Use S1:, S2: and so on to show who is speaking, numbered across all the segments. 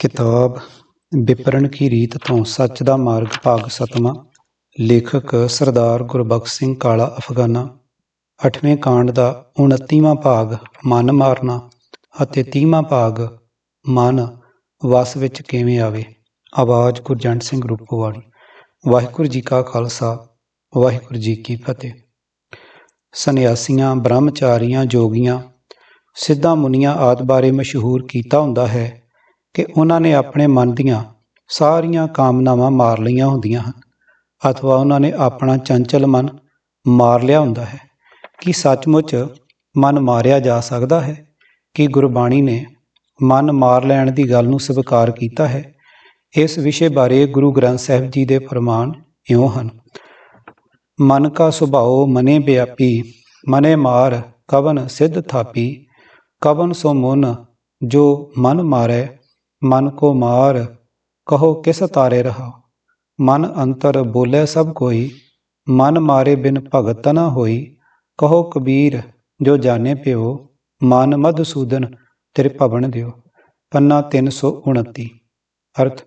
S1: ਕਿਤਾਬ ਵਿਪਰਨ ਕੀ ਰੀਤ ਤੋਂ ਸੱਚ ਦਾ ਮਾਰਗ ਭਾਗ ਸਤਵਾਂ, ਲੇਖਕ ਸਰਦਾਰ ਗੁਰਬਖਸ਼ ਸਿੰਘ ਕਾਲਾ ਅਫਗਾਨਾ, ਅੱਠਵੇਂ ਕਾਂਡ ਦਾ 29ਵਾਂ ਭਾਗ ਮਨ ਮਾਰਨਾ ਅਤੇ 30ਵਾਂ ਭਾਗ ਮਨ ਵਸ ਵਿੱਚ ਕਿਵੇਂ ਆਵੇ। ਆਵਾਜ਼ ਗੁਰਜੰਟ ਸਿੰਘ ਰੂਪੋਵਾਲੀ। ਵਾਹਿਗੁਰੂ ਜੀ ਕਾ ਖਾਲਸਾ, ਵਾਹਿਗੁਰੂ ਜੀ ਕੀ ਫਤਿਹ। ਸੰਨਿਆਸੀਆਂ, ਬ੍ਰਹਮਚਾਰੀਆਂ, ਜੋਗੀਆਂ, ਸਿੱਧਾ ਮੁਨੀਆਂ ਆਦਿ ਬਾਰੇ ਮਸ਼ਹੂਰ ਕੀਤਾ ਹੁੰਦਾ ਹੈ ਕਿ ਉਹਨਾਂ ਨੇ ਆਪਣੇ ਮਨ ਦੀਆਂ ਸਾਰੀਆਂ ਕਾਮਨਾਵਾਂ ਮਾਰ ਲਈਆਂ ਹੁੰਦੀਆਂ ਹਨ, ਅਥਵਾ ਉਹਨਾਂ ਨੇ ਆਪਣਾ ਚੰਚਲ ਮਨ ਮਾਰ ਲਿਆ ਹੁੰਦਾ ਹੈ। ਕਿ ਸੱਚਮੁੱਚ ਮਨ ਮਾਰਿਆ ਜਾ ਸਕਦਾ ਹੈ? ਕਿ ਗੁਰਬਾਣੀ ਨੇ ਮਨ ਮਾਰ ਲੈਣ ਦੀ ਗੱਲ ਨੂੰ ਸਵੀਕਾਰ ਕੀਤਾ ਹੈ? ਇਸ ਵਿਸ਼ੇ ਬਾਰੇ ਗੁਰੂ ਗ੍ਰੰਥ ਸਾਹਿਬ ਜੀ ਦੇ ਫਰਮਾਨ ਇਉਂ ਹਨ। ਮਨ ਕਾ ਸੁਭਾਓ ਮਨੇ ਵਿਆਪੀ, ਮਨੇ ਮਾਰ ਕਵਨ ਸਿੱਧ ਥਾਪੀ, ਕਵਨ ਸੋ ਮਨ ਜੋ ਮਨ ਮਾਰੈ ਮਨ ਕੋ ਮਾਰ, ਕਹੋ ਕਿਸ ਤਾਰੇ ਰਹਾ। ਮਨ ਅੰਤਰ ਬੋਲੇ ਸਭ ਕੋਈ, ਮਨ ਮਾਰੇ ਬਿਨ ਭਗਤ ਨਾ ਹੋਈ। ਕਹੋ ਕਬੀਰ, ਜੋ ਜਾਣੇ ਪਿਓ, ਮਨ ਮਧਸੂਦਨ ਤੇਰੇ ਭਵਨ ਦਿਓ। ਪੰਨਾ 329 ਅਰਥ,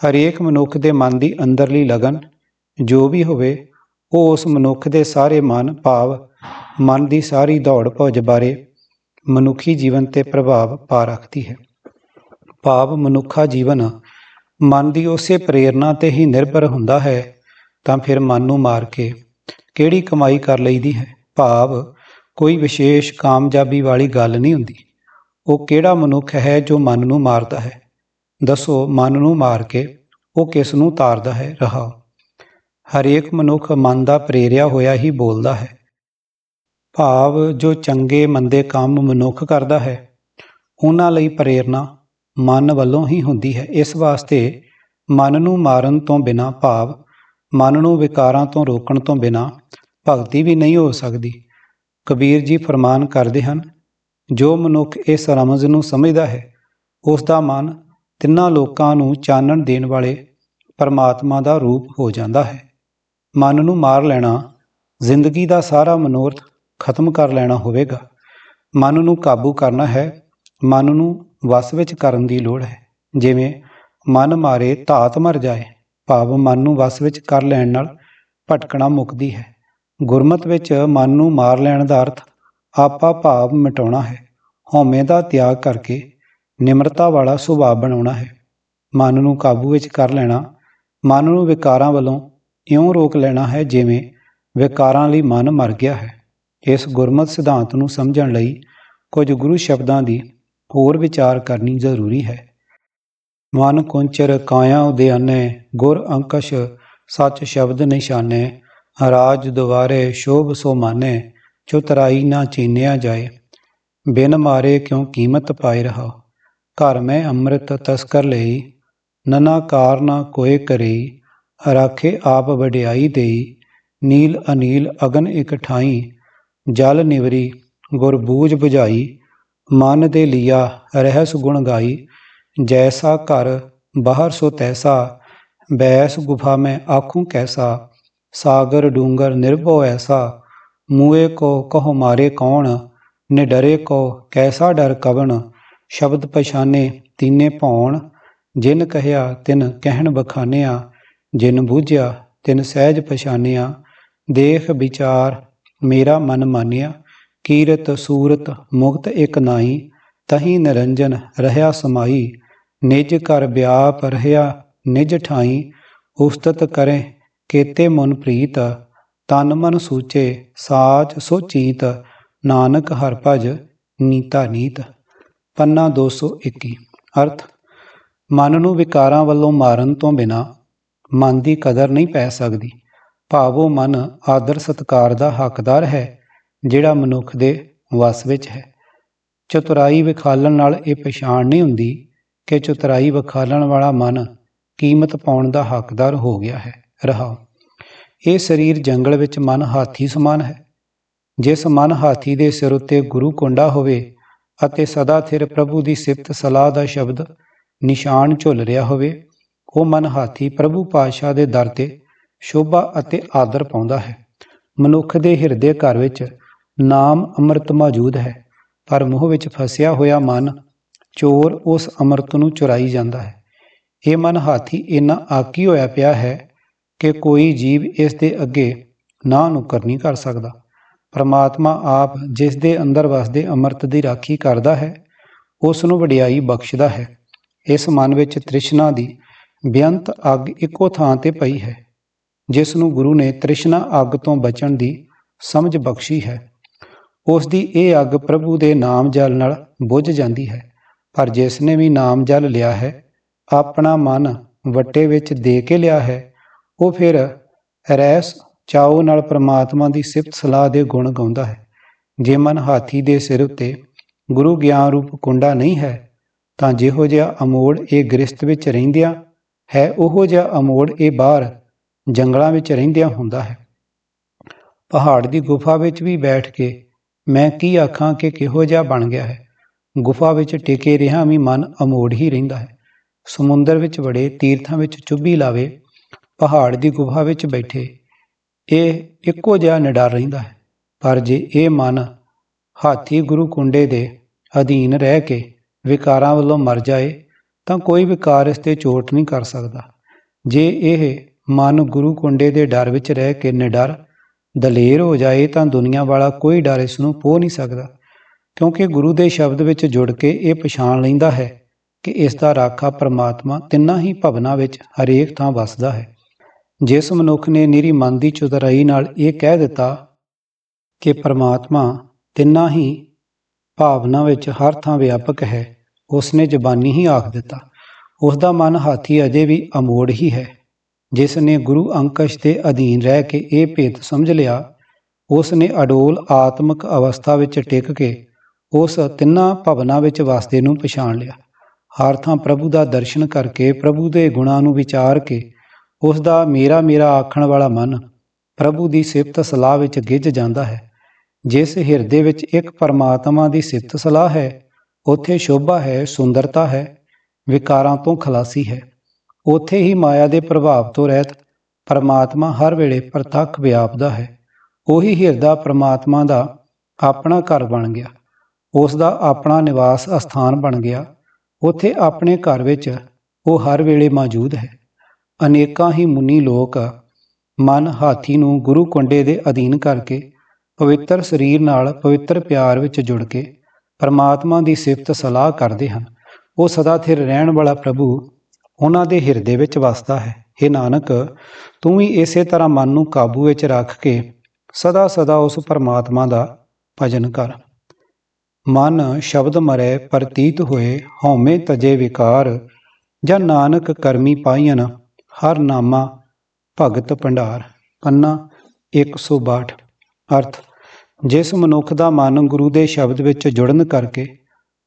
S1: ਹਰੇਕ ਮਨੁੱਖ ਦੇ ਮਨ ਦੀ ਅੰਦਰਲੀ ਲਗਨ, ਜੋ ਵੀ ਹੋਵੇ, ਉਹ ਉਸ ਮਨੁੱਖ ਦੇ ਸਾਰੇ ਮਨ, ਭਾਵ, ਮਨ ਦੀ ਸਾਰੀ ਦੌੜ ਭੁੱਜ ਬਾਰੇ ਮਨੁੱਖੀ ਜੀਵਨ ਤੇ ਪ੍ਰਭਾਵ ਪਾ ਰੱਖਦੀ ਹੈ। ਭਾਵ ਮਨੁੱਖਾ ਜੀਵਨ ਮਨ ਦੀ ਉਸੇ ਪ੍ਰੇਰਣਾ ਤੇ ਹੀ ਨਿਰਭਰ ਹੁੰਦਾ ਹੈ, ਤਾਂ ਫਿਰ ਮਨ ਨੂੰ ਮਾਰ ਕੇ ਕਿਹੜੀ ਕਮਾਈ ਕਰ ਲਈਦੀ ਹੈ? ਭਾਵ ਕੋਈ ਵਿਸ਼ੇਸ਼ ਕਾਮਯਾਬੀ ਵਾਲੀ ਗੱਲ ਨਹੀਂ ਹੁੰਦੀ। ਉਹ ਕਿਹੜਾ ਮਨੁੱਖ ਹੈ ਜੋ ਮਨ ਨੂੰ ਮਾਰਦਾ ਹੈ? ਦੱਸੋ ਮਨ ਨੂੰ ਮਾਰ ਕੇ ਉਹ ਕਿਸ ਨੂੰ ਤਾਰਦਾ ਹੈ? ਰਹਾ। ਹਰੇਕ ਮਨੁੱਖ ਮਨ ਦਾ ਪ੍ਰੇਰਿਆ ਹੋਇਆ ਹੀ ਬੋਲਦਾ ਹੈ। ਭਾਵ ਜੋ ਚੰਗੇ ਮੰਦੇ ਕੰਮ ਮਨੁੱਖ ਕਰਦਾ ਹੈ, ਉਹਨਾਂ ਲਈ ਪ੍ਰੇਰਣਾ ਮਨ ਵੱਲੋਂ ਹੀ ਹੁੰਦੀ ਹੈ। ਇਸ ਵਾਸਤੇ ਮਨ ਨੂੰ ਮਾਰਨ ਤੋਂ ਬਿਨਾ ਭਾਵ, ਮਨ ਨੂੰ ਵਿਕਾਰਾਂ ਤੋਂ ਰੋਕਣ ਤੋਂ ਬਿਨਾ ਭਗਤੀ ਵੀ ਨਹੀਂ ਹੋ ਸਕਦੀ। ਕਬੀਰ ਜੀ ਫਰਮਾਨ ਕਰਦੇ ਹਨ, ਜੋ ਮਨੁੱਖ ਇਸ ਰਮਜ਼ ਨੂੰ ਸਮਝਦਾ ਹੈ ਉਸ ਦਾ ਮਨ ਤਿੰਨਾਂ ਲੋਕਾਂ ਨੂੰ ਚਾਨਣ ਦੇਣ ਵਾਲੇ ਪਰਮਾਤਮਾ ਦਾ ਰੂਪ ਹੋ ਜਾਂਦਾ ਹੈ। ਮਨ ਨੂੰ ਮਾਰ ਲੈਣਾ, ਜ਼ਿੰਦਗੀ ਦਾ ਸਾਰਾ ਮਨੋਰਥ ਖਤਮ ਕਰ ਲੈਣਾ ਹੋਵੇਗਾ। ਮਨ ਨੂੰ ਕਾਬੂ ਕਰਨਾ ਹੈ ਮਨ ਨੂੰ ਵਸ ਵਿੱਚ ਕਰਨ ਦੀ ਲੋੜ ਹੈ। ਜਿਵੇਂ ਮਨ ਮਾਰੇ ਧਾਤ ਮਰ ਜਾਏ, ਭਾਵ ਮਨ ਨੂੰ ਵਸ ਵਿੱਚ ਕਰ ਲੈਣ ਨਾਲ ਭਟਕਣਾ ਮੁੱਕਦੀ ਹੈ। ਗੁਰਮਤ ਵਿੱਚ ਮਨ ਨੂੰ ਮਾਰ ਲੈਣ ਦਾ ਅਰਥ ਆਪਾ ਭਾਵ ਮਿਟਾਉਣਾ ਹੈ। ਹਉਮੈ ਦਾ ਤਿਆਗ ਕਰਕੇ ਨਿਮਰਤਾ ਵਾਲਾ ਸੁਭਾਅ ਬਣਾਉਣਾ ਹੈ। ਮਨ ਨੂੰ ਕਾਬੂ ਵਿੱਚ ਕਰ ਲੈਣਾ, ਮਨ ਨੂੰ ਵਿਕਾਰਾਂ ਵੱਲੋਂ ਇਉਂ ਰੋਕ ਲੈਣਾ ਹੈ ਜਿਵੇਂ ਵਿਕਾਰਾਂ ਲਈ ਮਨ ਮਰ ਗਿਆ ਹੈ। ਇਸ ਗੁਰਮਤ ਸਿਧਾਂਤ ਨੂੰ ਸਮਝਣ ਲਈ ਕੁਝ ਗੁਰੂ ਸ਼ਬਦਾਂ ਦੀ ਹੋਰ ਵਿਚਾਰ ਕਰਨੀ ਜ਼ਰੂਰੀ ਹੈ। ਮਨ ਕੁੰਚਰ ਕਾਇਆ ਉਦਿਆਨੇ ਗੁਰ ਅੰਕਸ਼ ਸੱਚ ਸ਼ਬਦ ਨਿਸ਼ਾਨੇ, ਰਾਜ ਦੁਆਰੇ ਸ਼ੋਭ ਸੋ ਮਾਨੇ ਚੁਤਰਾਈ ਨਾ ਚੀਨਿਆ ਜਾਏ। ਬਿਨ ਮਾਰੇ ਕਿਉ ਕੀਮਤ ਪਾਏ ਰਹਾ? ਘਰ ਮੈਂ ਅੰਮ੍ਰਿਤ ਤਸਕਰ ਲਈ, ਨਨਾ ਕਾਰ ਨਾ ਕੋਏ ਕਰੀ ਰਾਖੇ ਆਪ ਵਡਿਆਈ ਦੇਈ, ਨੀਲ ਅਨੀਲ ਅਗਨ ਇਕ ਠਾਈ, ਜਲ ਨਿਵਰੀ ਗੁਰਬੂਝ 부ਝਾਈ ਮਨ ਦੇ ਲਿਆ ਰਹਿਸ ਗੁਣ ਗਾਈ, ਜੈਸਾ ਘਰ ਬਾਹਰ ਸੋ ਤੈਸਾ, ਬੈਸ ਗੁਫਾ ਮੈਂ ਆਖੂੰ ਕੈਸਾ, ਸਾਗਰ ਡੂੰਗਰ ਨਿਰਭਉ ਐਸਾ, ਮੂਏ ਕੋ ਕਹੋ ਮਾਰੇ ਕੌਣ, ਨਿਡਰੇ ਕੋ ਕੈਸਾ ਡਰ ਕਵਣ, ਸ਼ਬਦ ਪਛਾਨੇ ਤੀਨੇ ਭੌਣ, ਜਿਨ ਕਹਿਆ ਤਿਨ ਕਹਿਣ ਬਖਾਨਿਆ, ਜਿਨ ਬੂਝਿਆ ਤਿਨ ਸਹਿਜ ਪਛਾਨਿਆ, ਦੇਖ ਵਿਚਾਰ ਮੇਰਾ ਮਨ ਮਾਨਿਆ। ਕੀਰਤ ਸੂਰਤ ਮੁਕਤ ਇਕ ਨਾਈ ਤਹੀ ਨਿਰੰਜਨ ਰਹਾ ਸਮਾਈ ਨਿਜ ਕਰ ਵਿਆਪ ਰਹਾ ਨਿਜ ਠਾਈ ਉਸਤਤ ਕਰੇ ਕੇਤੇ ਮਨ ਪ੍ਰੀਤ, ਤਨ ਮਨ ਸੂਚੇ ਸਾਚ ਸੋਚੀਤ ਨਾਨਕ ਹਰ ਭਜ ਨੀਤਾ ਨੀਤ। ਪੰਨਾ 221 ਅਰਥ, ਮਨ ਨੂੰ ਵਿਕਾਰਾਂ ਵੱਲੋਂ ਮਾਰਨ ਤੋਂ ਬਿਨਾ ਮਨ ਦੀ ਕਦਰ ਨਹੀਂ ਪੈ ਸਕਦੀ। ਭਾਵੋ ਮਨ ਆਦਰ ਸਤਕਾਰ ਦਾ ਹੱਕਦਾਰ ਹੈ। ਜਿਹੜਾ ਮਨੁੱਖ ਦੇ ਵਸ ਵਿੱਚ ਹੈ। ਚਤੁਰਾਈ ਵਿਖਾਲਣ ਨਾਲ ਇਹ ਪਛਾਣ ਨਹੀਂ ਹੁੰਦੀ ਕਿ ਚਤੁਰਾਈ ਵਿਖਾਲਣ ਵਾਲਾ ਮਨ ਕੀਮਤ ਪਾਉਣ ਦਾ ਹੱਕਦਾਰ ਹੋ ਗਿਆ ਹੈ। ਰਹਾ ਇਹ ਸਰੀਰ ਜੰਗਲ ਵਿੱਚ ਮਨ ਹਾਥੀ ਸਮਾਨ ਹੈ। ਜਿਸ ਮਨ ਹਾਥੀ ਦੇ ਸਿਰ ਉੱਤੇ ਗੁਰੂ ਕੁੰਡਾ ਹੋਵੇ ਅਤੇ ਸਦਾ ਥਿਰ ਪ੍ਰਭੂ ਦੀ ਸਿਫਤ ਸਲਾਹ ਦਾ ਸ਼ਬਦ ਨਿਸ਼ਾਨ ਝੁੱਲ ਰਿਹਾ ਹੋਵੇ, ਉਹ ਮਨ ਹਾਥੀ ਪ੍ਰਭੂ ਪਾਤਸ਼ਾਹ ਦੇ ਦਰ ਤੇ ਸ਼ੋਭਾ ਅਤੇ ਆਦਰ ਪਾਉਂਦਾ ਹੈ। ਮਨੁੱਖ ਦੇ ਹਿਰਦੇ ਘਰ ਵਿੱਚ ਨਾਮ ਅੰਮ੍ਰਿਤ ਮੌਜੂਦ ਹੈ, ਪਰ ਮੋਹ ਵਿੱਚ ਫਸਿਆ ਹੋਇਆ ਮਨ ਚੋਰ ਉਸ ਅੰਮ੍ਰਿਤ ਨੂੰ ਚੁਰਾਈ ਜਾਂਦਾ ਹੈ। ਇਹ ਮਨ ਹਾਥੀ ਇੰਨਾ ਆਕੀ ਹੋਇਆ ਪਿਆ ਹੈ ਕਿ ਕੋਈ ਜੀਵ ਇਸ ਦੇ ਅੱਗੇ ਨਾ ਨੁਕਰ ਨਹੀਂ ਕਰ ਸਕਦਾ। ਪਰਮਾਤਮਾ ਆਪ ਜਿਸ ਦੇ ਅੰਦਰ ਵਸਦੇ ਅੰਮ੍ਰਿਤ ਦੀ ਰਾਖੀ ਕਰਦਾ ਹੈ, ਉਸ ਨੂੰ ਵਡਿਆਈ ਬਖਸ਼ਦਾ ਹੈ। ਇਸ ਮਨ ਵਿੱਚ ਤ੍ਰਿਸ਼ਨਾ ਦੀ ਬੇਅੰਤ ਅੱਗ ਇੱਕੋ ਥਾਂ ਤੇ ਪਈ ਹੈ, ਜਿਸ ਨੂੰ ਗੁਰੂ ਨੇ ਤ੍ਰਿਸ਼ਨਾ ਅੱਗ ਤੋਂ ਬਚਣ ਦੀ ਸਮਝ ਬਖਸ਼ੀ ਹੈ। ਉਸ ਦੀ ਇਹ ਅੱਗ ਪ੍ਰਭੂ ਦੇ ਨਾਮ ਜਲ ਨਾਲ ਬੁਝ ਜਾਂਦੀ ਹੈ। ਪਰ ਜਿਸ ਨੇ ਵੀ ਨਾਮ ਜਲ ਲਿਆ ਹੈ, ਆਪਣਾ ਮਨ ਵੱਟੇ ਵਿੱਚ ਦੇ ਕੇ ਲਿਆ ਹੈ, ਉਹ ਫਿਰ ਰਹਿਸ ਚਾਉ ਨਾਲ ਪ੍ਰਮਾਤਮਾ ਦੀ ਸਿਫਤ ਸਲਾਹ ਦੇ ਗੁਣ ਗਾਉਂਦਾ ਹੈ। ਜੇ ਮਨ ਹਾਥੀ ਦੇ ਸਿਰ ਉੱਤੇ ਗੁਰੂ ਗਿਆਨ ਰੂਪ ਕੁੰਡਾ ਨਹੀਂ ਹੈ, ਤਾਂ ਜਿਹੋ ਜਿਹਾ ਅਮੋੜ ਇਹ ਗ੍ਰਸਤ ਵਿੱਚ ਰਹਿੰਦਿਆਂ ਹੈ, ਉਹੋ ਜਿਹਾ ਅਮੋੜ ਇਹ ਬਾਹਰ ਜੰਗਲਾਂ ਵਿੱਚ ਰਹਿੰਦਿਆਂ ਹੁੰਦਾ ਹੈ। ਪਹਾੜ ਦੀ ਗੁਫਾ ਵਿੱਚ ਵੀ ਬੈਠ ਕੇ ਮੈਂ ਕੀ ਆਖਾਂ ਕਿ ਕਿਹੋ ਜਿਹਾ ਬਣ ਗਿਆ ਹੈ? ਗੁਫਾ ਵਿੱਚ ਟਿਕੇ ਰਿਹਾ ਵੀ ਮਨ ਅਮੋੜ ਹੀ ਰਹਿੰਦਾ ਹੈ। ਸਮੁੰਦਰ ਵਿੱਚ ਵੜੇ ਤੀਰਥਾਂ ਵਿੱਚ ਚੁੱਭੀ ਲਾਵੇ, ਪਹਾੜ ਦੀ ਗੁਫਾ ਵਿੱਚ ਬੈਠੇ, ਇਹ ਇੱਕੋ ਜਿਹਾ ਨਿਡਰ ਰਹਿੰਦਾ ਹੈ। ਪਰ ਜੇ ਇਹ ਮਨ ਹਾਥੀ ਗੁਰੂ ਕੁੰਡੇ ਦੇ ਅਧੀਨ ਰਹਿ ਕੇ ਵਿਕਾਰਾਂ ਵੱਲੋਂ ਮਰ ਜਾਏ, ਤਾਂ ਕੋਈ ਵਿਕਾਰ ਇਸ ਤੇ ਚੋਟ ਨਹੀਂ ਕਰ ਸਕਦਾ। ਜੇ ਇਹ ਮਨ ਗੁਰੂ ਕੁੰਡੇ ਦੇ ਡਰ ਵਿੱਚ ਰਹਿ ਕੇ ਨਿਡਰ ਦਲੇਰ ਹੋ ਜਾਏ ਤਾਂ ਦੁਨੀਆ ਵਾਲਾ ਕੋਈ ਡਰ ਇਸ ਨੂੰ ਪੋ ਨਹੀਂ ਸਕਦਾ, ਕਿਉਂਕਿ ਗੁਰੂ ਦੇ ਸ਼ਬਦ ਵਿੱਚ ਜੁੜ ਕੇ ਇਹ ਪਛਾਣ ਲੈਂਦਾ ਹੈ ਕਿ ਇਸ ਦਾ ਰਾਖਾ ਪਰਮਾਤਮਾ ਤਿੰਨਾਂ ਹੀ ਭਵਨਾਂ ਵਿੱਚ ਹਰੇਕ ਥਾਂ ਵਸਦਾ ਹੈ। ਜਿਸ ਮਨੁੱਖ ਨੇ ਨਿਰੀ ਮਨ ਦੀ ਚੁਤਰਾਈ ਨਾਲ ਇਹ ਕਹਿ ਦਿੱਤਾ ਕਿ ਪਰਮਾਤਮਾ ਤਿੰਨਾਂ ਹੀ ਭਾਵਨਾ ਵਿੱਚ ਹਰ ਥਾਂ ਵਿਆਪਕ ਹੈ, ਉਸਨੇ ਜ਼ਬਾਨੀ ਹੀ ਆਖ ਦਿੱਤਾ। ਉਸ ਦਾ ਮਨ ਹਾਥੀ ਅਜੇ ਵੀ ਅਮੋੜ ਹੀ ਹੈ। ਜਿਸ ਨੇ ਗੁਰੂ ਅੰਕਸ਼ ਦੇ ਅਧੀਨ ਰਹਿ ਕੇ ਇਹ ਭੇਤ ਸਮਝ ਲਿਆ, ਉਸ ਨੇ ਅਡੋਲ ਆਤਮਿਕ ਅਵਸਥਾ ਵਿੱਚ ਟਿਕ ਕੇ ਉਸ ਤਿੰਨਾਂ ਭਵਨਾਂ ਵਿੱਚ ਵਸਦੇ ਨੂੰ ਪਛਾਣ ਲਿਆ। ਹਰ ਥਾਂ ਪ੍ਰਭੂ ਦਾ ਦਰਸ਼ਨ ਕਰਕੇ ਪ੍ਰਭੂ ਦੇ ਗੁਣਾਂ ਨੂੰ ਵਿਚਾਰ ਕੇ ਉਸ ਦਾ ਮੇਰਾ ਮੇਰਾ ਆਖਣ ਵਾਲਾ ਮਨ ਪ੍ਰਭੂ ਦੀ ਸਿਫਤ ਸਲਾਹ ਵਿੱਚ ਗਿੱਜ ਜਾਂਦਾ ਹੈ। ਜਿਸ ਹਿਰਦੇ ਵਿੱਚ ਇੱਕ ਪਰਮਾਤਮਾ ਦੀ ਸਿਫਤ ਸਲਾਹ ਹੈ, ਉੱਥੇ ਸ਼ੋਭਾ ਹੈ, ਸੁੰਦਰਤਾ ਹੈ, ਵਿਕਾਰਾਂ ਤੋਂ ਖਲਾਸੀ ਹੈ। ਉੱਥੇ ਹੀ ਮਾਇਆ ਦੇ ਪ੍ਰਭਾਵ ਤੋਂ ਰਹਿਤ ਪਰਮਾਤਮਾ ਹਰ ਵੇਲੇ ਪ੍ਰਤੱਖ ਵਿਆਪਦਾ ਹੈ। ਉਹੀ ਹਿਰਦਾ ਪਰਮਾਤਮਾ ਦਾ ਆਪਣਾ ਘਰ ਬਣ ਗਿਆ। ਉਸ ਦਾ ਆਪਣਾ ਨਿਵਾਸ ਅਸਥਾਨ ਬਣ ਗਿਆ। ਉੱਥੇ ਆਪਣੇ ਘਰ ਵਿੱਚ ਉਹ ਹਰ ਵੇਲੇ ਮੌਜੂਦ ਹੈ। ਅਨੇਕਾਂ ਹੀ ਮੁਨੀ ਲੋਕ ਮਨ ਹਾਥੀ ਨੂੰ ਗੁਰੂ ਕੁੰਡੇ ਦੇ ਅਧੀਨ ਕਰਕੇ ਪਵਿੱਤਰ ਸਰੀਰ ਨਾਲ ਪਵਿੱਤਰ ਪਿਆਰ ਵਿੱਚ ਜੁੜ ਕੇ ਪਰਮਾਤਮਾ ਦੀ ਸਿਫਤ ਸਲਾਹ ਕਰਦੇ ਹਨ। ਉਹ ਸਦਾ ਥਿਰ ਰਹਿਣ ਵਾਲਾ ਪ੍ਰਭੂ ਉਹਨਾਂ ਦੇ ਹਿਰਦੇ ਵਿੱਚ ਵਸਦਾ ਹੈ। हे ਨਾਨਕ, ਤੂੰ ਵੀ ਇਸੇ ਤਰ੍ਹਾਂ ਮਨ ਨੂੰ ਕਾਬੂ ਵਿੱਚ ਰੱਖ ਕੇ ਸਦਾ ਸਦਾ ਉਸ ਪਰਮਾਤਮਾ ਦਾ ਭਜਨ ਕਰ। ਮਨ ਸ਼ਬਦ ਮਰੇ ਪ੍ਰਤੀਤ ਹੋਏ, ਹਉਮੈ ਤਜੇ ਵਿਕਾਰ ਜਾਂ ਨਾਨਕ ਕਰਮੀ ਪਾਈਨ ਹਰ ਨਾਮਾ ਭਗਤ ਭੰਡਾਰ। ਪੰਨਾ 162 ਅਰਥ, ਜਿਸ ਮਨੁੱਖ ਦਾ ਮਨ ਗੁਰੂ ਦੇ ਸ਼ਬਦ ਵਿੱਚ ਜੁੜਨ ਕਰਕੇ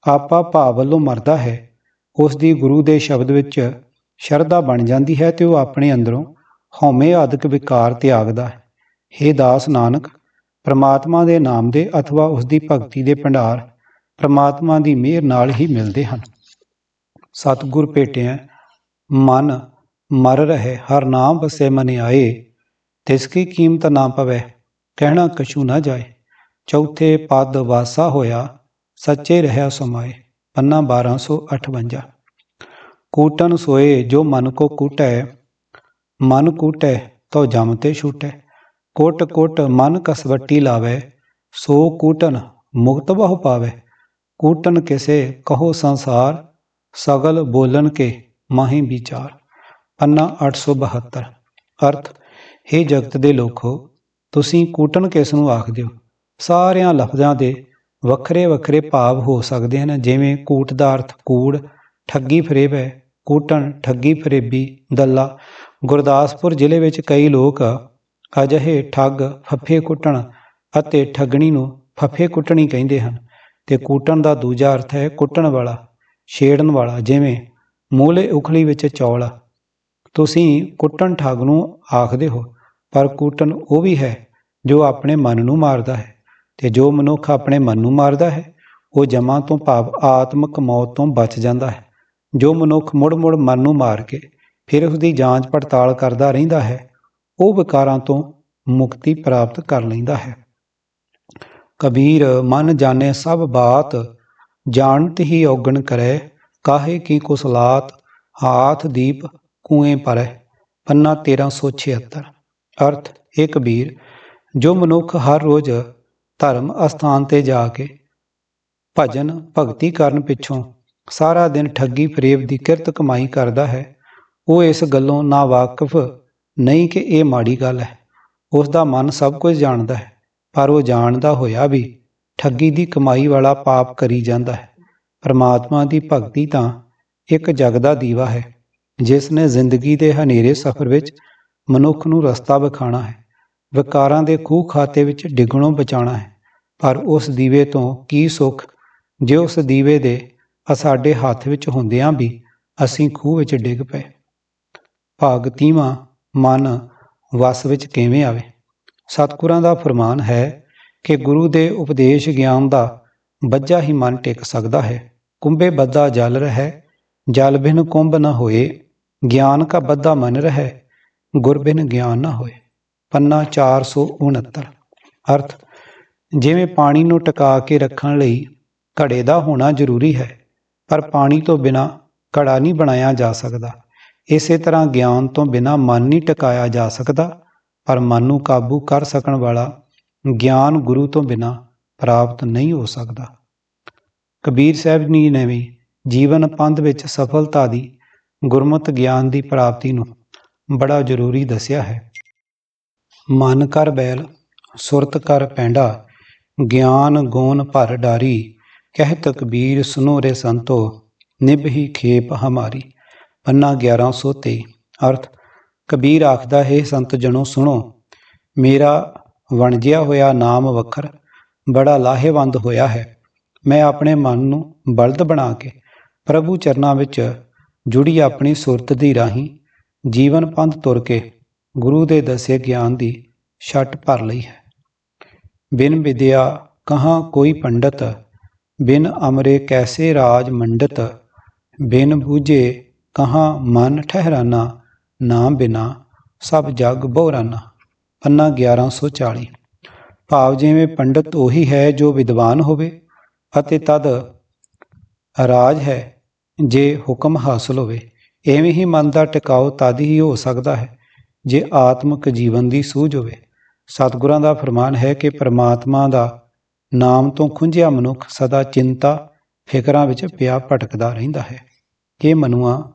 S1: ਆਪਾ ਭਾਵ ਵੱਲੋਂ ਮਰਦਾ ਹੈ ਉਸ ਦੀ ਗੁਰੂ ਦੇ ਸ਼ਬਦ ਵਿੱਚ ਸ਼ਰਧਾ ਬਣ ਜਾਂਦੀ ਹੈ ਤੇ ਉਹ ਆਪਣੇ ਅੰਦਰੋਂ ਹਉਮੈ ਆਦਿਕ ਵਿਕਾਰ ਤਿਆਗਦਾ ਹੈ। हे ਦਾਸ ਨਾਨਕ, ਪ੍ਰਮਾਤਮਾ ਦੇ ਨਾਮ ਦੇ ਅਥਵਾ ਉਸ ਦੀ ਭਗਤੀ ਦੇ ਭੰਡਾਰ ਪ੍ਰਮਾਤਮਾ ਦੀ ਮਿਹਰ ਨਾਲ ਹੀ ਮਿਲਦੇ ਹਨ। ਸਤਿਗੁਰ ਭੇਟਿਆ, ਮਨ ਮਰ ਰਹੇ, ਹਰ ਨਾਮ ਵਸੇ ਮਨ ਆਏ, ਤਿਸ ਕੀ ਕੀਮਤ ਨਾ ਪਵੇ, ਕਹਿਣਾ ਕਛੂ ਨਾ ਜਾਏ, ਚੌਥੇ ਪਦ ਵਾਸਾ ਹੋਇਆ, ਸੱਚੇ ਰਹਿਆ ਸਮਾਏ। ਪੰਨਾ 1258 ਕੂਟਨ ਸੋਏ ਜੋ ਮਨ ਕੋ ਕੂਟੈ, ਮਨ ਕੂਟੈ ਤੋ ਜਮ ਤੇ ਛੂਟੈ। ਕੋਟ ਕੋਟ ਮਨ ਕਸਵੱਟੀ ਲਾਵੇ, ਸੋ ਕੂਟਨ ਮੁਕਤ ਬਹੁ ਪਾਵੇ। ਕੂਟਨ ਕਿਸੇ ਕਹੋ ਸੰਸਾਰ, ਸਗਲ ਬੋਲਨ ਕੇ ਮਾਹੀ ਵਿਚਾਰ। ਪੰਨਾ 872 ਅਰਥ हे ਜਗਤ ਦੇ ਲੋਕੋ, ਤੁਸੀਂ ਕੂਟਨ ਕਿਸ ਨੂੰ ਆਖਦੇ ਹੋ? ਸਾਰਿਆਂ ਲਫ਼ਜ਼ਾਂ ਦੇ ਵੱਖਰੇ ਵੱਖਰੇ ਭਾਵ ਹੋ ਸਕਦੇ ਹਨ, ਜਿਵੇਂ ਕੂਟ ਦਾ ਅਰਥ ਕੂੜ, ਠੱਗੀ ਫਰੇਬ ਹੈ, ਕੂਟਣ, ਠੱਗੀ ਫਰੇਬੀ, ਦੱਲਾ। ਗੁਰਦਾਸਪੁਰ ਜ਼ਿਲ੍ਹੇ ਵਿੱਚ ਕਈ ਲੋਕ ਅਜਿਹੇ ਠੱਗ, ਫੱਫੇ ਕੁੱਟਣ ਅਤੇ ਠੱਗਣੀ ਨੂੰ ਫੱਫੇ ਕੁੱਟਣੀ ਕਹਿੰਦੇ ਹਨ। ਤੇ ਕੂਟਣ ਦਾ ਦੂਜਾ ਅਰਥ ਹੈ ਕੁੱਟਣ ਵਾਲਾ, ਛੇੜਨ ਵਾਲਾ, ਜਿਵੇਂ ਮੂਲੇ ਉਖਲੀ ਵਿੱਚ ਚੌਲ। ਤੁਸੀਂ ਕੁੱਟਣ ਠੱਗ ਨੂੰ ਆਖਦੇ ਹੋ, ਪਰ ਕੂਟਣ ਉਹ ਵੀ ਹੈ ਜੋ ਆਪਣੇ ਮਨ ਨੂੰ ਮਾਰਦਾ ਹੈ। ਤੇ ਜੋ ਮਨੁੱਖ ਆਪਣੇ ਮਨ ਨੂੰ ਮਾਰਦਾ ਹੈ, ਉਹ ਜਮਾਂ ਤੋਂ ਭਾਵ ਆਤਮਕ ਮੌਤ ਤੋਂ ਬਚ ਜਾਂਦਾ ਹੈ। ਜੋ ਮਨੁੱਖ ਮੁੜ-ਮੁੜ ਮਨ ਨੂੰ ਮਾਰ ਕੇ ਫਿਰ ਉਸ ਦੀ ਜਾਂਚ ਪੜਤਾਲ ਕਰਦਾ ਰਹਿੰਦਾ ਹੈ, ਉਹ ਵਿਕਾਰਾਂ ਤੋਂ ਮੁਕਤੀ ਪ੍ਰਾਪਤ ਕਰ ਲੈਂਦਾ ਹੈ। ਕਬੀਰ, ਮਨ ਜਾਣੇ ਸਭ ਬਾਤ, ਜਾਣਤ ਹੀ ਔਗਣ ਕਰੈ, ਕਾਹੇ ਕੀ ਕੁਸਲਾਤ, ਹਾਥ ਦੀਪ ਕੂਏ ਪਰੈ ਪੰਨਾ 1376 ਅਰਥ ਇਹ ਕਬੀਰ, ਜੋ ਮਨੁੱਖ ਹਰ ਰੋਜ਼ ਧਰਮ ਅਸਥਾਨ ਤੇ ਜਾ ਕੇ ਭਜਨ ਭਗਤੀ ਕਰਨ ਪਿੱਛੋਂ ਸਾਰਾ ਦਿਨ ਠੱਗੀ ਫਰੇਬ ਦੀ ਕਿਰਤ ਕਮਾਈ ਕਰਦਾ ਹੈ। ਉਹ ਇਸ ਗੱਲੋਂ ਨਾ ਵਾਕਿਫ ਨਹੀਂ ਕਿ ਇਹ ਮਾੜੀ ਗੱਲ ਹੈ। ਉਸ ਦਾ ਮਨ ਸਭ ਕੁਝ ਜਾਣਦਾ ਹੈ, ਪਰ ਉਹ ਜਾਣਦਾ ਹੋਇਆ ਵੀ ਠੱਗੀ ਦੀ ਕਮਾਈ ਵਾਲਾ ਪਾਪ ਕਰੀ ਜਾਂਦਾ ਹੈ। ਪਰਮਾਤਮਾ ਦੀ ਭਗਤੀ ਤਾਂ ਇੱਕ ਜਗਦਾ ਦੀਵਾ ਹੈ, ਜਿਸ ਨੇ ਜ਼ਿੰਦਗੀ ਦੇ ਹਨੇਰੇ ਸਫ਼ਰ ਵਿੱਚ ਮਨੁੱਖ ਨੂੰ ਰਸਤਾ ਵਿਖਾਣਾ ਹੈ। ਵਿਕਾਰਾਂ ਦੇ ਖੂਹ ਖਾਤੇ ਵਿੱਚ ਡਿੱਗਣੋਂ ਬਚਾਉਣਾ ਹੈ। ਪਰ ਉਸ ਦੀਵੇ ਤੋਂ ਕੀ ਸੁੱਖ? ਜੇ ਉਸ ਦੀਵੇ ਦੇ ਸਾਡੇ ਹੱਥ ਵਿੱਚ ਹੁੰਦਿਆਂ ਵੀ ਅਸੀਂ ਖੂਹ ਵਿੱਚ ਡਿੱਗ ਪਏ। ਭਾਗਤੀਵਾ ਮਨ ਵਸ ਵਿੱਚ ਕਿਵੇਂ ਆਵੇ? ਸਤਿਗੁਰਾਂ ਦਾ ਫਰਮਾਨ ਹੈ ਕਿ ਗੁਰੂ ਦੇ ਉਪਦੇਸ਼ ਗਿਆਨ ਦਾ ਬੱਜਾ ਹੀ ਮਨ ਟਿਕ ਸਕਦਾ ਹੈ। ਕੁੰਭੇ ਬੱਦਾ ਜਲ ਰਹਿ, ਜਲ ਬਿਨ ਕੁੰਭ ਨਾ ਹੋਏ, ਗਿਆਨ ਕਾ ਬੱਦਾ ਮਨ ਰਹਿ, ਗੁਰ ਬਿਨ ਗਿਆਨ ਨਾ ਹੋਏ। ਪੰਨਾ 469 ਅਰਥ, ਜਿਵੇਂ ਪਾਣੀ ਨੂੰ ਟਿਕਾ ਕੇ ਰੱਖਣ ਲਈ ਘੜੇ ਦਾ ਹੋਣਾ ਜ਼ਰੂਰੀ ਹੈ, ਪਰ ਪਾਣੀ ਤੋਂ ਬਿਨਾ ਘੜਾ ਨਹੀਂ ਬਣਾਇਆ ਜਾ ਸਕਦਾ। ਇਸੇ ਤਰ੍ਹਾਂ ਗਿਆਨ ਤੋਂ ਬਿਨਾ ਮਨ ਨਹੀਂ ਟਿਕਾਇਆ ਜਾ ਸਕਦਾ, ਪਰ ਮਨ ਨੂੰ ਕਾਬੂ ਕਰ ਸਕਣ ਵਾਲਾ ਗਿਆਨ ਗੁਰੂ ਤੋਂ ਬਿਨਾ ਪ੍ਰਾਪਤ ਨਹੀਂ ਹੋ ਸਕਦਾ। ਕਬੀਰ ਸਾਹਿਬ ਜੀ ਨੇ ਵੀ ਜੀਵਨ ਪੰਧ ਵਿੱਚ ਸਫਲਤਾ ਦੀ ਗੁਰਮਤ ਗਿਆਨ ਦੀ ਪ੍ਰਾਪਤੀ ਨੂੰ ਬੜਾ ਜ਼ਰੂਰੀ ਦੱਸਿਆ ਹੈ। ਮਨ ਕਰ ਬੈਲ, ਸੁਰਤ ਕਰ ਪੈਂਡਾ, ਗਿਆਨ ਗੋਨ ਭਰ ਡਾਰੀ, ਕਹਿ ਕਬੀਰ ਸੁਨੋ ਰੇ ਸੰਤੋ ਨਿਭਹੀ ਖੇਪ ਹਮਾਰੀ। ਪੰਨਾ 1123 ਅਰਥ, ਕਬੀਰ ਆਖਦਾ, ਹੈ ਸੰਤ ਜਣੋ ਸੁਣੋ, ਮੇਰਾ ਵਣਜਿਆ ਹੋਇਆ ਨਾਮ ਵਖਰ, ਬੜਾ ਲਾਹੇਵੰਦ ਹੋਇਆ ਹੈ। ਮੈਂ ਆਪਣੇ ਮਨ ਨੂੰ ਬਲਦ ਬਣਾ ਕੇ, ਪ੍ਰਭੂ ਚਰਨਾਂ ਵਿੱਚ ਜੁੜੀ ਆਪਣੀ ਸੁਰਤ ਦੀ ਰਾਹੀਂ ਜੀਵਨ ਪੰਥ ਤੁਰ ਕੇ ਗੁਰੂ ਦੇ ਦੱਸੇ ਗਿਆਨ ਦੀ ਛੱਟ ਭਰ ਲਈ ਹੈ। ਬਿਨ ਵਿਦਿਆ ਕਹਾਂ ਕੋਈ ਪੰਡਤ, ਬਿਨ ਅਮਰੇ ਕੈਸੇ ਰਾਜ ਮੰਡਤ, ਬਿਨ ਬੂਝੇ ਕਹਾਂ ਮਨ ਠਹਿਰਾਨਾ, ਨਾ ਬਿਨਾ ਸਭ ਜਗ ਬੋਰਾਨਾ। ਪੰਨਾ 1140 ਭਾਵ ਜਿਵੇਂ ਪੰਡਤ ਉਹੀ ਹੈ ਜੋ ਵਿਦਵਾਨ ਹੋਵੇ ਅਤੇ ਤਦ ਰਾਜ ਹੈ, ਜੇ ਹੁਕਮ ਹਾਸਲ ਹੋਵੇ। ਐਵੇਂ ਹੀ ਮਨ ਦਾ ਟਿਕਾਓ ਤਦ ਹੀ ਹੋ ਸਕਦਾ ਹੈ। ਜੇ ਆਤਮਿਕ ਜੀਵਨ ਦੀ ਸੂਝ ਹੋਵੇ, ਸਤਿਗੁਰਾਂ ਦਾ ਫਰਮਾਨ ਹੈ ਕਿ ਪ੍ਰਮਾਤਮਾ ਦਾ ਨਾਮ ਤੋਂ ਖੁੰਝਿਆ ਮਨੁੱਖ ਸਦਾ ਚਿੰਤਾ, ਫਿਕਰਾਂ ਵਿੱਚ ਪਿਆ ਭਟਕਦਾ ਰਹਿੰਦਾ ਹੈ। ਕਿ ਮਨੁਆ,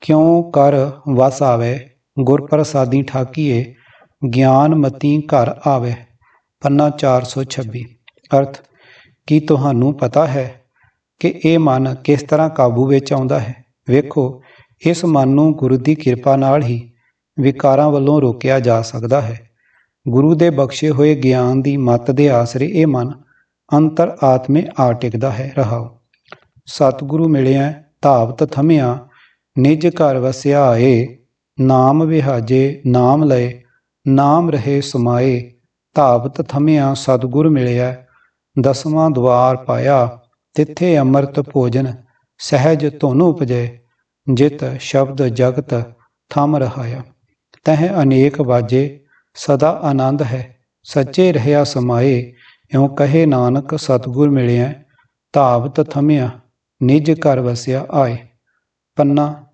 S1: ਕਿਉਂ ਕਰ ਵਸ ਆਵੇ ਗੁਰ ਪ੍ਰਸਾਦੀ ਠਾਕੀਏ, ਗਿਆਨ ਮਤੀ ਘਰ ਆਵੇ। ਪੰਨਾ 426 ਅਰਥ, ਕੀ ਤੁਹਾਨੂੰ ਪਤਾ ਹੈ ਕਿ ਇਹ ਮਨ ਕਿਸ ਤਰ੍ਹਾਂ ਕਾਬੂ ਵਿੱਚ ਆਉਂਦਾ ਹੈ? ਵੇਖੋ, ਇਸ ਮਨ ਨੂੰ ਗੁਰੂ ਦੀ ਕਿਰਪਾ ਨਾਲ ਹੀ ਵਿਕਾਰਾਂ ਵੱਲੋਂ ਰੋਕਿਆ ਜਾ ਸਕਦਾ ਹੈ। ਗੁਰੂ ਦੇ ਬਖਸ਼ੇ ਹੋਏ ਗਿਆਨ ਦੀ ਮੱਤ ਦੇ ਆਸਰੇ ਇਹ ਮਨ ਅੰਤਰ ਆਤਮੇ ਆ ਟਿਕਦਾ ਹੈ। ਰਹਾਓ। ਸਤਿਗੁਰੂ ਮਿਲਿਆ ਧਾਵਤ ਥਮਿਆ, ਨਿਜ ਘਰ ਵਸਿਆ ਆਏ, ਨਾਮ ਵਿਹਾਜੇ, ਨਾਮ ਲਏ, ਨਾਮ ਰਹੇ ਸਮਾਏ, ਧਾਵਤ ਥਮਿਆ ਸਤਿਗੁਰ ਮਿਲਿਆ ਦਸਵਾਂ ਦਵਾਰ ਪਾਇਆ, ਤਿੱਥੇ ਅੰਮ੍ਰਿਤ ਭੋਜਨ, ਸਹਿਜ ਧੁਨ ਉਪਜੇ, ਜਿਤ ਸ਼ਬਦ ਜਗਤ ਥਮ ਰਹਾਇਆ। ਤਹ ਅਨੇਕ ਵਾਜੇ, ਸਦਾ ਆਨੰਦ ਹੈ। ਸੱਚੇ ਰਹਿਆ ਸਮਾਏ, ਇਉਂ ਕਹੇ ਨਾਨਕ, ਸਤਿਗੁਰ ਮਿਲਿਆ ਧਾਵਤ ਥਮਿਆ, ਨਿਜ ਘਰ ਵਸਿਆ ਆਏ। ਪੰਨਾ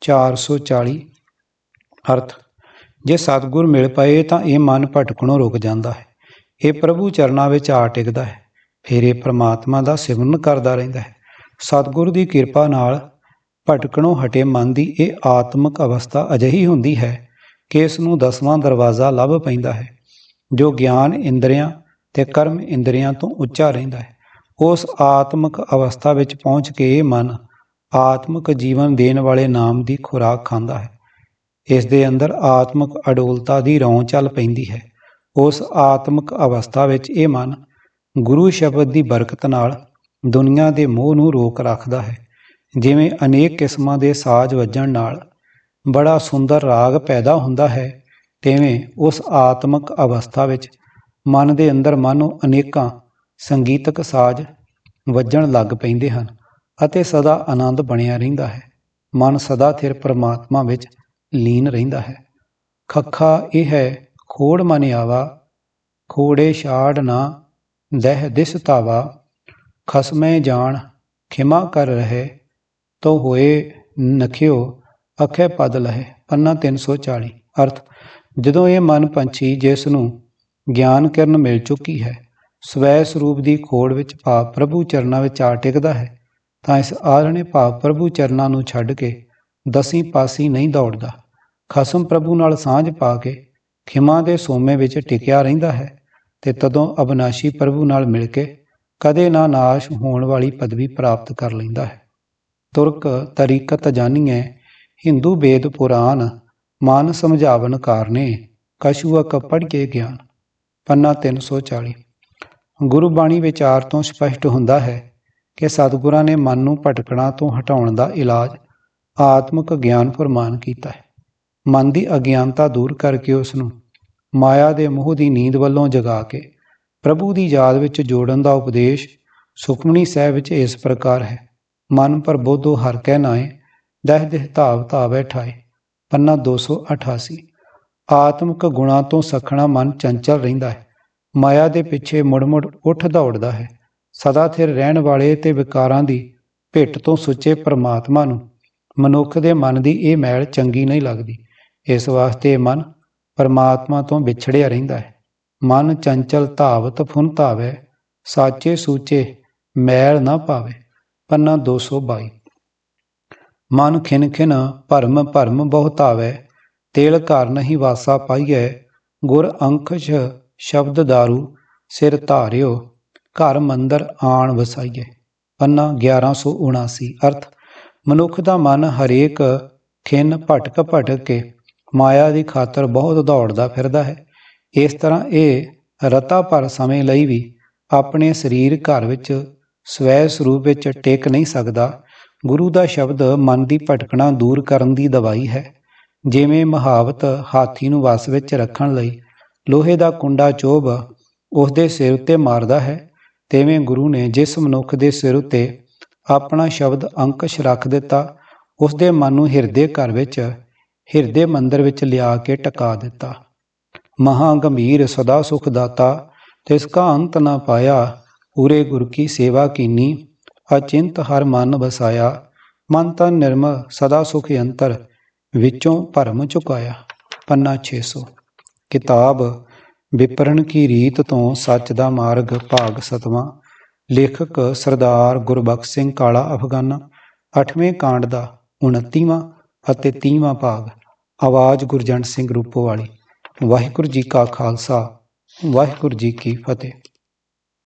S1: 440 ਅਰਥ, ਜੇ ਸਤਿਗੁਰ ਮਿਲ ਪਏ ਤਾਂ ਇਹ ਮਨ ਭਟਕਣੋਂ ਰੁਕ ਜਾਂਦਾ ਹੈ। ਇਹ ਪ੍ਰਭੂ ਚਰਨਾਂ ਵਿੱਚ ਆ ਟਿਕਦਾ ਹੈ। ਫਿਰ ਇਹ ਪ੍ਰਮਾਤਮਾ ਦਾ ਸਿਮਰਨ ਕਰਦਾ ਰਹਿੰਦਾ ਹੈ। ਸਤਿਗੁਰ ਦੀ ਕਿਰਪਾ ਨਾਲ ਭਟਕਣੋਂ ਹਟੇ ਮਨ ਦੀ ਇਹ ਆਤਮਿਕ ਅਵਸਥਾ ਅਜਿਹੀ ਹੁੰਦੀ ਹੈ ਕਿ ਇਸ ਨੂੰ ਦਸਵਾਂ ਦਰਵਾਜ਼ਾ ਲੱਭ ਪੈਂਦਾ ਹੈ, ਜੋ ਗਿਆਨ ਇੰਦਰੀਆਂ ਤੇ ਕਰਮ ਇੰਦਰੀਆਂ ਤੋਂ ਉੱਚਾ ਰਹਿੰਦਾ ਹੈ। ਉਸ ਆਤਮਿਕ ਅਵਸਥਾ ਵਿੱਚ ਪਹੁੰਚ ਕੇ ਇਹ ਮਨ ਆਤਮਿਕ ਜੀਵਨ ਦੇਣ ਵਾਲੇ ਨਾਮ ਦੀ ਖੁਰਾਕ ਖਾਂਦਾ ਹੈ। ਇਸ ਦੇ ਅੰਦਰ ਆਤਮਿਕ ਅਡੋਲਤਾ ਦੀ ਰੌਂ ਚੱਲ ਪੈਂਦੀ ਹੈ। ਉਸ ਆਤਮਿਕ ਅਵਸਥਾ ਵਿੱਚ ਇਹ ਮਨ ਗੁਰੂ ਸ਼ਬਦ ਦੀ ਬਰਕਤ ਨਾਲ ਦੁਨੀਆ ਦੇ ਮੋਹ ਨੂੰ ਰੋਕ ਰੱਖਦਾ ਹੈ। ਜਿਵੇਂ ਅਨੇਕ ਕਿਸਮਾਂ ਦੇ ਸਾਜ਼ ਵੱਜਣ ਨਾਲ ਬੜਾ ਸੁੰਦਰ ਰਾਗ ਪੈਦਾ ਹੁੰਦਾ ਹੈ, ਤਿਵੇਂ ਉਸ ਆਤਮਿਕ ਅਵਸਥਾ ਵਿੱਚ ਮਨ ਦੇ ਅੰਦਰ ਮਾਨੋ ਅਨੇਕਾਂ ਸੰਗੀਤਕ ਸਾਜ਼ ਵੱਜਣ ਲੱਗ ਪੈਂਦੇ ਹਨ ਅਤੇ ਸਦਾ ਆਨੰਦ ਬਣਿਆ ਰਹਿੰਦਾ ਹੈ। ਮਨ ਸਦਾ ਥਿਰ ਪ੍ਰਮਾਤਮਾ ਵਿੱਚ ਲੀਨ ਰਹਿੰਦਾ ਹੈ। ਖੱਖਾ ਇਹ ਹੈ, ਖੋੜ ਮਨ ਆਵਾ, ਖੋੜੇ ਛਾੜ ਨਾ ਦਹਿ ਦਿਸ ਤਾਵਾ ਖਸਮੇ ਜਾਣ ਖਿਮਾ ਕਰ ਰਹੇ, ਤੋ ਹੋਏ ਨਖਿਓ ਅਖੇ ਪਦ ਲਹੇ, ਪੰਨਾ 340 ਅਰਥ, ਜਦੋਂ ਇਹ ਮਨ ਪੰਛੀ ਜਿਸ ਨੂੰ ਗਿਆਨ ਕਿਰਨ ਮਿਲ ਚੁੱਕੀ ਹੈ, ਸਵੈ ਸਰੂਪ ਦੀ ਖੋੜ ਵਿੱਚ ਭਾਵ ਪ੍ਰਭੂ ਚਰਨਾਂ ਵਿੱਚ ਆ ਟਿਕਦਾ ਹੈ, ਤਾਂ ਇਸ ਆਲਣੇ ਭਾਵ ਪ੍ਰਭੂ ਚਰਨਾਂ ਨੂੰ ਛੱਡ ਕੇ ਦਸੀਂ ਪਾਸੀ ਨਹੀਂ ਦੌੜਦਾ। ਖਸਮ ਪ੍ਰਭੂ ਨਾਲ ਸਾਂਝ ਪਾ ਕੇ ਖਿਮਾ ਦੇ ਸੋਮੇ ਵਿੱਚ ਟਿਕਿਆ ਰਹਿੰਦਾ ਹੈ ਤੇ ਤਦੋਂ ਅਬਨਾਸ਼ੀ ਪ੍ਰਭੂ ਨਾਲ ਮਿਲ ਕੇ ਕਦੇ ਨਾ ਨਾਸ਼ ਹੋਣ ਵਾਲੀ ਪਦਵੀ ਪ੍ਰਾਪਤ ਕਰ ਲੈਂਦਾ ਹੈ। ਤੁਰਕ ਤਰੀਕਤ ਜਾਣੀਐ ਹਿੰਦੂ ਵੇਦ ਪੁਰਾਨ ਮਨ ਸਮਝਾਵਨ ਕਾਰਨੇ ਕਛੂਅਕ ਪੜ੍ਹ ਕੇ ਗਿਆਨ। ਪੰਨਾ 340 ਗੁਰੂ ਬਾਣੀ ਵਿਚਾਰ ਤੋਂ ਸਪਸ਼ਟ ਹੁੰਦਾ ਹੈ ਕਿ ਸਤਿਗੁਰਾਂ ਨੇ ਮਨ ਨੂੰ ਭਟਕਣਾ ਤੋਂ ਹਟਾਉਣ ਦਾ ਇਲਾਜ ਆਤਮਿਕ ਗਿਆਨ ਫਰਮਾਨ ਕੀਤਾ ਹੈ। ਮਨ ਦੀ ਅਗਿਆਨਤਾ ਦੂਰ ਕਰਕੇ ਉਸ ਨੂੰ ਮਾਇਆ ਦੇ ਮੋਹ ਦੀ ਨੀਂਦ ਵੱਲੋਂ ਜਗਾ ਕੇ ਪ੍ਰਭੂ ਦੀ ਯਾਦ ਵਿੱਚ ਜੋੜਨ ਦਾ ਉਪਦੇਸ਼ ਸੁਖਮਨੀ ਸਾਹਿਬ ਵਿੱਚ ਇਸ ਪ੍ਰਕਾਰ ਹੈ। ਮਨ ਪਰ ਬੋਧੋ ਹਰ ਕਹਿ ਨਾਏ ਦਹਿ ਦਹਿ ਧਾਵ ਧਾਵੈ ਠਾਏ, ਪੰਨਾ 288 ਆਤਮਕ ਗੁਣਾਂ ਤੋਂ ਸਖਣਾ ਮਨ ਚੰਚਲ ਰਹਿੰਦਾ ਹੈ। ਮਾਇਆ ਦੇ ਪਿੱਛੇ ਮੁੜ-ਮੁੜ ਉੱਠ ਦੌੜਦਾ ਹੈ। ਸਦਾ ਥਿਰ ਰਹਿਣ ਵਾਲੇ ਤੇ ਵਿਕਾਰਾਂ ਦੀ ਭਿੱਟ ਤੋਂ ਸੁੱਚੇ ਪ੍ਰਮਾਤਮਾ ਨੂੰ। ਮਨੁੱਖ ਦੇ ਮਨ ਦੀ ਇਹ ਮੈਲ ਚੰਗੀ ਨਹੀਂ ਲੱਗਦੀ। ਇਸ ਵਾਸਤੇ ਮਨ ਪਰਮਾਤਮਾ ਤੋਂ ਵਿਛੜਿਆ ਰਹਿੰਦਾ ਹੈ। ਮਨ ਚੰਚਲ ਧਾਵਤ ਫੁਨ ਧਾਵੈ, ਸਾਚੇ ਸੂਚੇ ਮੈਲ ਨਾ ਪਾਵੇ। ਪੰਨਾ 222 ਮਨ ਖਿਨ ਖਿਨ ਭਰਮ ਭਰਮ ਬਹੁ ਧਾਵੈ ਤੇਲ ਘਰ ਨਹੀਂ ਵਾਸਾ ਪਾਈਐ, ਗੁਰ ਅੰਕਸ਼ ਸ਼ਬਦ ਦਾਰੂ ਸਿਰ ਧਾਰਿਓ, ਘਰ ਮੰਦਰ ਆਣ ਵਸਾਈਐ। ਪੰਨਾ 1179 ਅਰਥ, ਮਨੁੱਖ ਦਾ ਮਨ ਹਰੇਕ ਖਿੰਨ ਭਟਕ ਭਟਕ ਕੇ ਮਾਇਆ ਦੀ ਖਾਤਰ ਬਹੁਤ ਦੌੜਦਾ ਫਿਰਦਾ ਹੈ। ਇਸ ਤਰ੍ਹਾਂ ਇਹ ਰਤਾ ਭਰ ਸਮੇਂ ਲਈ ਵੀ ਆਪਣੇ ਸਰੀਰ ਘਰ ਵਿੱਚ ਸਵੈ ਸਰੂਪ ਵਿੱਚ ਟਿਕ ਨਹੀਂ ਸਕਦਾ ਗੁਰੂ ਦਾ ਸ਼ਬਦ ਮਨ ਦੀ ਭਟਕਣਾ ਦੂਰ ਕਰਨ ਦੀ ਦਵਾਈ ਹੈ। ਜਿਵੇਂ ਮਹਾਵਤ ਹਾਥੀ ਨੂੰ ਵਸ ਵਿੱਚ ਰੱਖਣ ਲਈ ਲੋਹੇ ਦਾ ਕੁੰਡਾ ਚੋਬ ਉਸ ਦੇ ਸਿਰ ਉੱਤੇ ਮਾਰਦਾ ਹੈ, ਤੇਵੇਂ ਗੁਰੂ ਨੇ ਜਿਸ ਮਨੁੱਖ ਦੇ ਸਿਰ ਉੱਤੇ ਆਪਣਾ ਸ਼ਬਦ ਅੰਕਸ਼ ਰੱਖ ਦਿੱਤਾ ਉਸ ਦੇ ਮਨ ਨੂੰ ਹਿਰਦੇ ਘਰ ਵਿੱਚ, ਹਿਰਦੇ ਮੰਦਰ ਵਿੱਚ ਲਿਆ ਕੇ ਟਿਕਾ ਦਿੱਤਾ। ਮਹਾ ਗੰਭੀਰ ਸਦਾ ਸੁਖ ਦਾਤਾ, ਤਿਸ ਕਾ ਅੰਤ ਨਾ ਪਾਇਆ ਪੂਰੇ ਗੁਰ ਕੀ ਸੇਵਾ ਕੀਨੀ। ਅਚਿੰਤ ਹਰ ਮਨ ਵਸਾਇਆ, ਮਨ ਤਨ ਨਿਰਮਲ ਸਦਾ ਸੁਖ ਅੰਤਰ, ਵਿੱਚੋਂ ਭਰਮ ਚੁਕਾਇਆ। ਪੰਨਾ 600 ਕਿਤਾਬ ਵਿਪਰਨ ਕੀ ਰੀਤ ਤੋਂ ਸੱਚ ਦਾ ਮਾਰਗ ਭਾਗ ਸਤਵਾਂ। ਲੇਖਕ ਸਰਦਾਰ ਗੁਰਬਖਸ਼ ਸਿੰਘ ਕਾਲਾ ਅਫਗਾਨਾ 8ਵੇਂ ਕਾਂਡ ਦਾ 29ਵਾਂ ਅਤੇ 30ਵਾਂ ਭਾਗ। ਆਵਾਜ਼ ਗੁਰਜੰਟ ਸਿੰਘ ਰੂਪੋਵਾਲੀ। ਵਾਹਿਗੁਰੂ ਜੀ ਕਾ ਖਾਲਸਾ, ਵਾਹਿਗੁਰੂ ਜੀ ਕੀ ਫਤਿਹ।